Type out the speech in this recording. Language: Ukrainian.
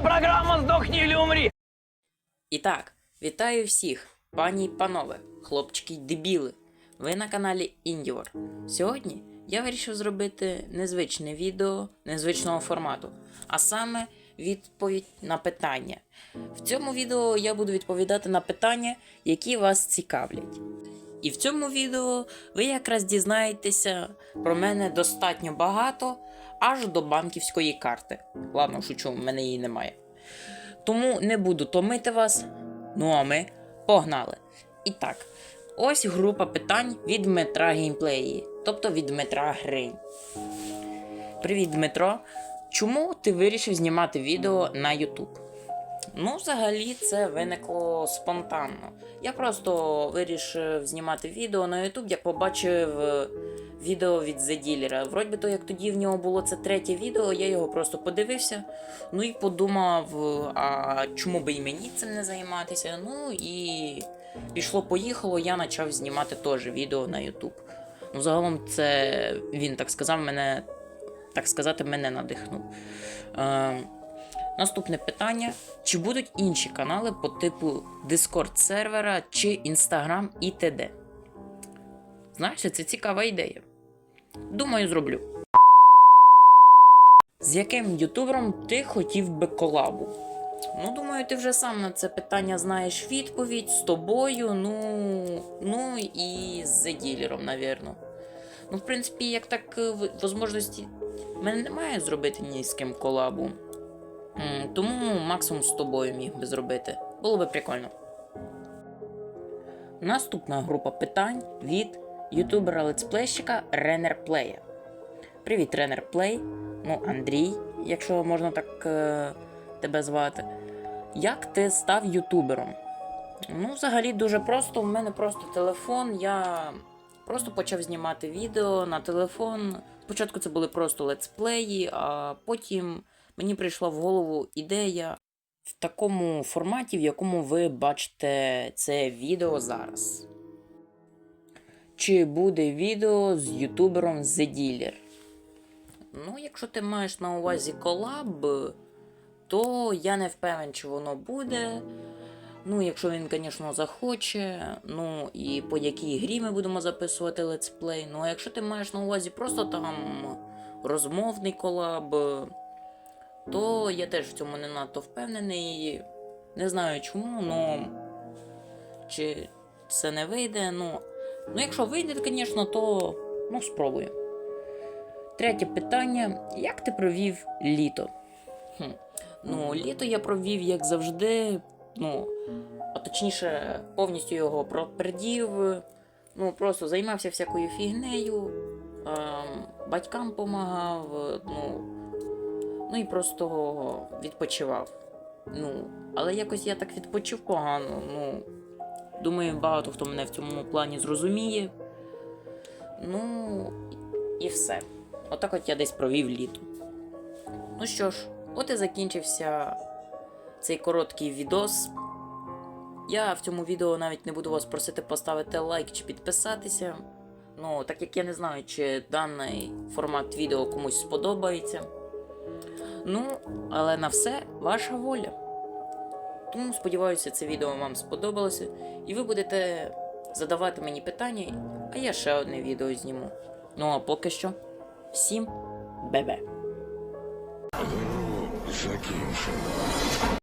Это программа «Сдохни или умри». І так, вітаю всіх, пані й панове, хлопчики дебіли. Ви на каналі Індівор. Сьогодні я вирішив зробити незвичне відео незвичного формату, а саме відповідь на питання. В цьому відео я буду відповідати на питання, які вас цікавлять. І в цьому відео ви якраз дізнаєтеся про мене достатньо багато аж до банківської карти. Ладно, шучу, в мене її немає. Тому не буду томити вас. Ну а ми погнали. І так, ось група питань від Дмитра Геймплеї, тобто від Дмитра Гри. Привіт, Дмитро. Чому ти вирішив знімати відео на YouTube? Ну, взагалі, це виникло спонтанно. Я просто вирішив знімати відео на YouTube, як побачив е, відео від Dealer. Вроді то, як тоді в нього було це третє відео, я його просто подивився. Ну і подумав, а чому би і мені цим не займатися? Ну і пішло-поїхало, я почав знімати теж відео на YouTube. Ну, загалом, це він так сказав, мене, так сказати, мене надихнув. Е, Наступне питання: чи будуть інші канали по типу Discord сервера чи Instagram і т.д.? Знаєш, це цікава ідея. Думаю, зроблю. З яким ютубером ти хотів би колабу? Ну, думаю, ти вже сам на це питання знаєш відповідь з тобою, ну, ну і з Dealer, навірно. Ну, в принципі, як так можливості в мене немає зробити ні з ким колабу. Тому максимум з тобою міг би зробити. Було би прикольно. Наступна група питань від ютубера летсплейщика Ренер Плея. Привіт, Ренер Плей. Ну, Андрій, якщо можна так е, тебе звати. Як ти став ютубером? Ну, взагалі дуже просто. У мене просто телефон. Я просто почав знімати відео на телефон. Спочатку це були просто летсплеї, а потім мені прийшла в голову ідея в такому форматі, в якому ви бачите це відео зараз. Чи буде відео з ютубером The Dealer? Ну, якщо ти маєш на увазі колаб, то я не впевнений, чи воно буде. Ну, якщо він, звісно, захоче. Ну і по якій грі ми будемо записувати летсплей. Ну, а якщо ти маєш на увазі просто там розмовний колаб, то я теж в цьому не надто впевнений. Не знаю чому, ну чи це не вийде. Ну, ну якщо вийде, звісно, то ну, спробую. Третє питання: як ти провів літо? Хм. Ну, літо я провів, як завжди. Ну, а точніше, повністю його пропердів. Ну, просто займався всякою фігнею, ем, батькам помагав, ну, ну і просто відпочивав. Ну, але якось я так відпочив погано. Ну, думаю, багато хто мене в цьому плані зрозуміє. Ну, і все. Отак от я десь провів літо. Ну що ж, от і закінчився цей короткий відос. Я в цьому відео навіть не буду вас просити поставити лайк чи підписатися. Ну, так як я не знаю, чи даний формат відео комусь сподобається. Ну, але на все ваша воля. Тому сподіваюся, це відео вам сподобалося, і ви будете задавати мені питання, а я ще одне відео зніму. Ну а поки що, всім бебе. Закінчено.